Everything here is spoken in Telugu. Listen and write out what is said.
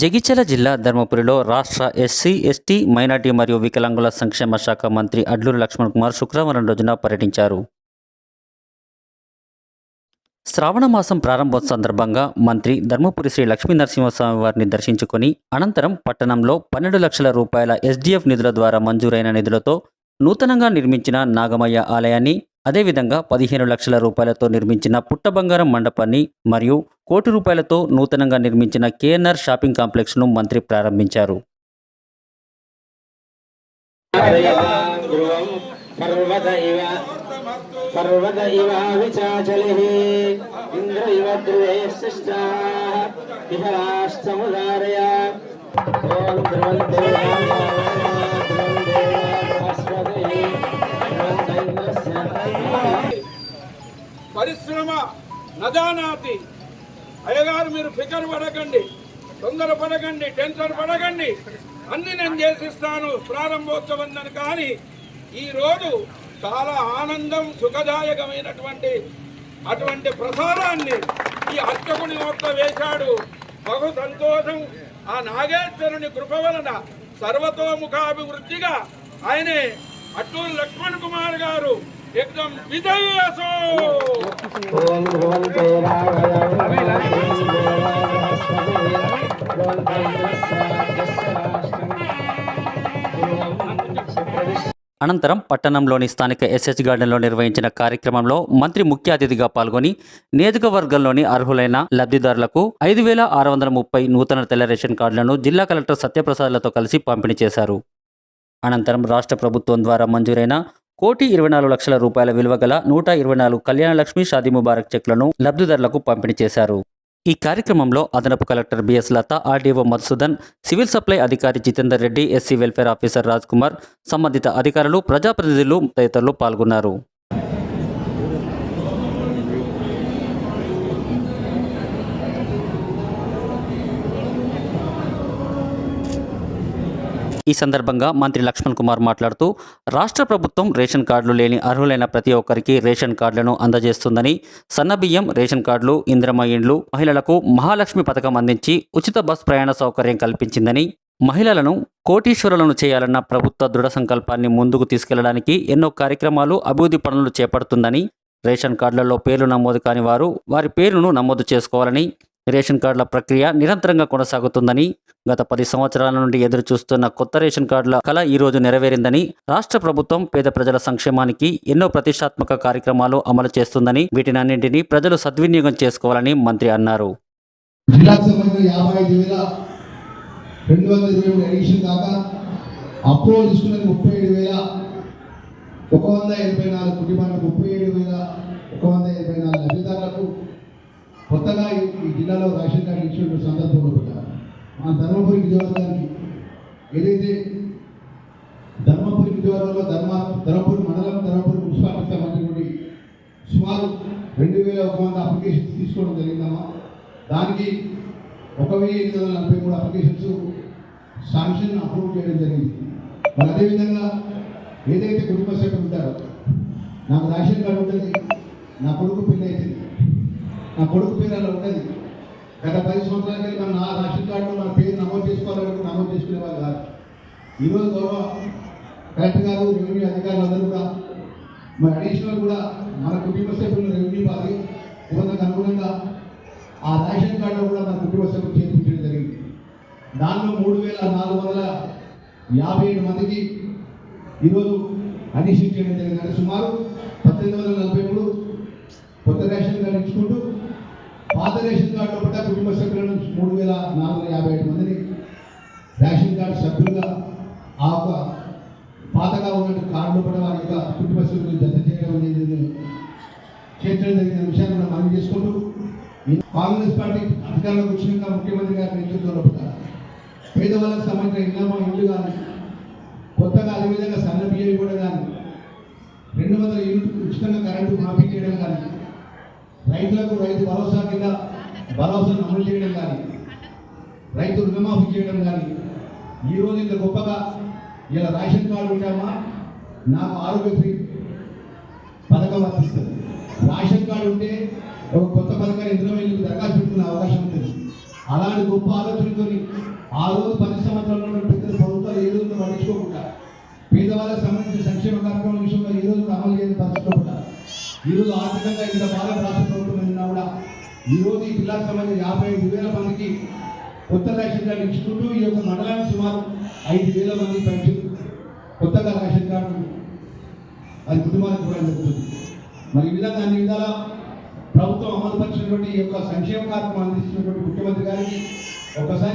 జగిత్యాల జిల్లా ధర్మపురిలో రాష్ట్ర ఎస్సీ ఎస్టీ మైనార్టీ మరియు వికలాంగుల సంక్షేమ శాఖ మంత్రి అడ్లూరు లక్ష్మణ్ కుమార్ శుక్రవారం రోజున పర్యటించారు. శ్రావణ మాసం ప్రారంభం సందర్భంగా మంత్రి ధర్మపురి శ్రీ లక్ష్మీ నరసింహస్వామి వారిని దర్శించుకొని అనంతరం పట్టణంలో పన్నెండు లక్షల రూపాయల ఎస్డీఎఫ్ నిధుల ద్వారా మంజూరైన నిధులతో నూతనంగా నిర్మించిన నాగమయ్య ఆలయాన్ని అదేవిధంగా పదిహేను లక్షల రూపాయలతో నిర్మించిన పుట్టబంగారం మండపాన్ని మరియు కోటి రూపాయలతో నూతనంగా నిర్మించిన కేఎన్ఆర్ షాపింగ్ కాంప్లెక్స్ను మంత్రి ప్రారంభించారు. ధ్రువం పర్వత ఇవ పరిశ్రమ నదానాతి అయ్యగారు మీరు ఫికర్ పడకండి తొందర పడకండి టెన్షన్ పడకండి. అన్ని నేను చేసిస్తాను ప్రారంభోత్సవం కానీ ఈరోజు చాలా ఆనందం సుఖదాయకమైనటువంటి అటువంటి ప్రసాదాన్ని ఈ అర్చకుని నోట్ల వేశాడు. బహు సంతోషం. ఆ నాగేశ్వరుని కృప వలన సర్వతోముఖాభివృద్ధిగా ఆయనే అట్టూరు లక్ష్మణ్ కుమార్ గారు एकदम विजयी ఓం ధ్రువం దేవాయ అనంతరం పట్టణంలోని స్థానిక ఎస్హెచ్ గార్డెన్లో నిర్వహించిన కార్యక్రమంలో మంత్రి ముఖ్య అతిథిగా పాల్గొని నియోజకవర్గంలోని అర్హులైన లబ్ధిదారులకు ఐదు వేల ఆరు వందల ముప్పై నూతన తెల్ల రేషన్ కార్డులను జిల్లా కలెక్టర్ సత్యప్రసాద్లతో కలిసి పంపిణీ చేశారు. అనంతరం రాష్ట్ర ప్రభుత్వం ద్వారా మంజూరైన కోటి ఇరవై నాలుగు లక్షల రూపాయల విలువ గల నూట ఇరవై నాలుగు కళ్యాణ లక్ష్మి షాదీ ముబారక్ చెక్లను లబ్ధిదారులకు పంపిణీ చేశారు. ఈ కార్యక్రమంలో అదనపు collector BS Latha RDO Madhusudan civil supply అధికారి Jitender Reddy SC welfare officer Raj Kumar సంబంధిత అధికారులు ప్రజాప్రతినిధులు తదితరులు పాల్గొన్నారు. ఈ సందర్భంగా మంత్రి లక్ష్మణ్ కుమార్ మాట్లాడుతూ రాష్ట్ర ప్రభుత్వం రేషన్ కార్డులు లేని అర్హులైన ప్రతి ఒక్కరికి రేషన్ కార్డులను అందజేస్తుందని సన్నబియ్యం రేషన్ కార్డులు ఇంద్రమ ఇండ్లు మహిళలకు మహాలక్ష్మి పథకం అందించి ఉచిత బస్ ప్రయాణ సౌకర్యం కల్పించిందని మహిళలను కోటీశ్వరులను చేయాలన్న ప్రభుత్వ దృఢ సంకల్పాన్ని ముందుకు తీసుకెళ్ళడానికి ఎన్నో కార్యక్రమాలు అభివృద్ధి పనులు చేపడుతుందని రేషన్ కార్డులలో పేర్లు నమోదు కాని వారు వారి పేరును నమోదు చేసుకోవాలని రేషన్ కార్డుల ప్రక్రియ నిరంతరంగా కొనసాగుతుందని గత పది సంవత్సరాల నుండి ఎదురు చూస్తున్న కొత్త రేషన్ కార్డుల కళ ఈరోజు నెరవేరిందని రాష్ట్ర ప్రభుత్వం పేద ప్రజల సంక్షేమానికి ఎన్నో ప్రతిష్టాత్మక కార్యక్రమాలు అమలు చేస్తుందని వీటినన్నింటినీ ప్రజలు సద్వినియోగం చేసుకోవాలని మంత్రి అన్నారు. యాభై ఐదు వేల రెండు వందల ఇరవై మూడు ఎడిషన్ దాకా అప్రూవల్ తీసుకున్నది ముప్పై ఏడు వేల ఒక వంద ఎనభై నాలుగు కుటుంబాలకు ముప్పై ఏడు వేల ఒక వంద ఎనభై నాలుగు లబ్ధిదారులకు కొత్తగా ఈ జిల్లాలో రేషన్ కార్డు ఇచ్చిన సందర్భంలో కూడా మా ధర్మపురి నియోజకవర్గానికి ఏదైతే ధర్మపురి నియోజకవర్గంలో ధర్మ ధర్మపురి మండలం ధర్మపురి మున్సిపాలిటీ సంబంధించినటువంటి సుమారు రెండు వేల ఒక వంద అప్లికేషన్స్ తీసుకోవడం జరిగిందమ్మా. దానికి ఒక వెయ్యి ఎనిమిది వందల నలభై మూడు అప్లికేషన్స్ శాంక్షన్ అప్రూవ్ చేయడం జరిగింది. మరి అదేవిధంగా ఏదైతే కుటుంబ సభ్యులు ఉంటారో నాకు రేషన్ కార్డు ఉంటుంది నా కొడుకు పెళ్ళి అవుతుంది నా కొడుకు పేరు అలా ఉంటుంది. గత పది సంవత్సరాల క్రితం మనం నా రేషన్ కార్డులో మన పేరు నమోదు చేసుకోవాలంటే నమోదు చేసుకునే వాళ్ళు కాదు. ఈరోజు గౌరవ కలెక్టర్ గారు రెవెన్యూ అధికారులు అందరూ కూడా మరి అడిషనల్ కూడా మన కుటుంబ సభ్యులు రెవెన్యూ పాలి ఇవ్వడానికి అనుగుణంగా ఆ రేషన్ కార్డులో కూడా మన కుటుంబ సభ్యులు చేర్పించడం జరిగింది. దానిలో మూడు వేల నాలుగు వందల యాభై ఏడు మందికి ఈరోజు అడిషన్ చేయడం జరిగింది. అంటే సుమారు పద్దెనిమిది వందల నలభై మూడు కొత్త రేషన్ కార్డు ఇచ్చుకుంటూ పాత రేషన్ కార్డులో కూడా కుటుంబ సభ్యులను మూడు వేల నాలుగు వందల యాభై ఏడు మందిని రేషన్ కార్డు సభ్యులుగా ఆ యొక్క పాతగా ఉన్న కార్డులో కూడా వారి యొక్క కుటుంబ సభ్యులు జత చేయడం అనేది చేర్చడం జరిగిన విషయాన్ని కూడా మనం చేసుకుంటూ కాంగ్రెస్ పార్టీ అధికారంలోకి వచ్చినాక ముఖ్యమంత్రి గారి నేతృత్వంలో కూడా పేదవాళ్ళకి సంబంధించిన ఇళ్ళమో ఇల్లు కానీ కొత్తగా అదేవిధంగా సన్న బియ్యం ఇవ్వడం కానీ రెండు వందల యూనిట్ ఉచితంగా కరెంటు మాఫీ చేయడం రైతులకు రైతు భరోసా కింద భరోసాను అమలు చేయడం కానీ రైతు రుణమాఫీ చేయడం కానీ ఈరోజు ఇంత గొప్పగా ఇలా రేషన్ కార్డు ఉంటామా నాకు ఆరోగ్యశ్రీ పథకం వర్తిస్తుంది. రేషన్ కార్డు ఉంటే ఒక కొత్త పథకాన్ని ఇందులో వెళ్ళి దరఖాస్తు పెట్టుకునే అవకాశం ఉంటుంది. అలాంటి గొప్ప ఆలోచనతో ఆ రోజు పది సంవత్సరాల్లో పెద్ద ప్రభుత్వాలు ఏ రోజు పట్టించుకోకుండా పేదవాళ్ళకి సంబంధించిన సంక్షేమ కార్యక్రమం విషయంలో ఈ రోజు అమలు చేయని పరిస్థితిలో ఈరోజు ఈ రోజు ఆర్థికంగా ఇంత బాగా ఈరోజు ఈ జిల్లాకు యాభై ఐదు వేల మందికి కొత్త రేషన్ కార్డు ఇచ్చుకుంటూ ఈ యొక్క మండలానికి సుమారు ఐదు వేల మంది పెన్షన్ కొత్తగా రేషన్ కార్డు అది కుటుంబానికి కూడా జరుగుతుంది. మరి ఈ విధంగా అన్ని విధాల ప్రభుత్వం అమలుపరిచినటువంటి ఈ యొక్క సంక్షేమ కార్యక్రమం అందిస్తున్నటువంటి ముఖ్యమంత్రి గారికి ఒకసారి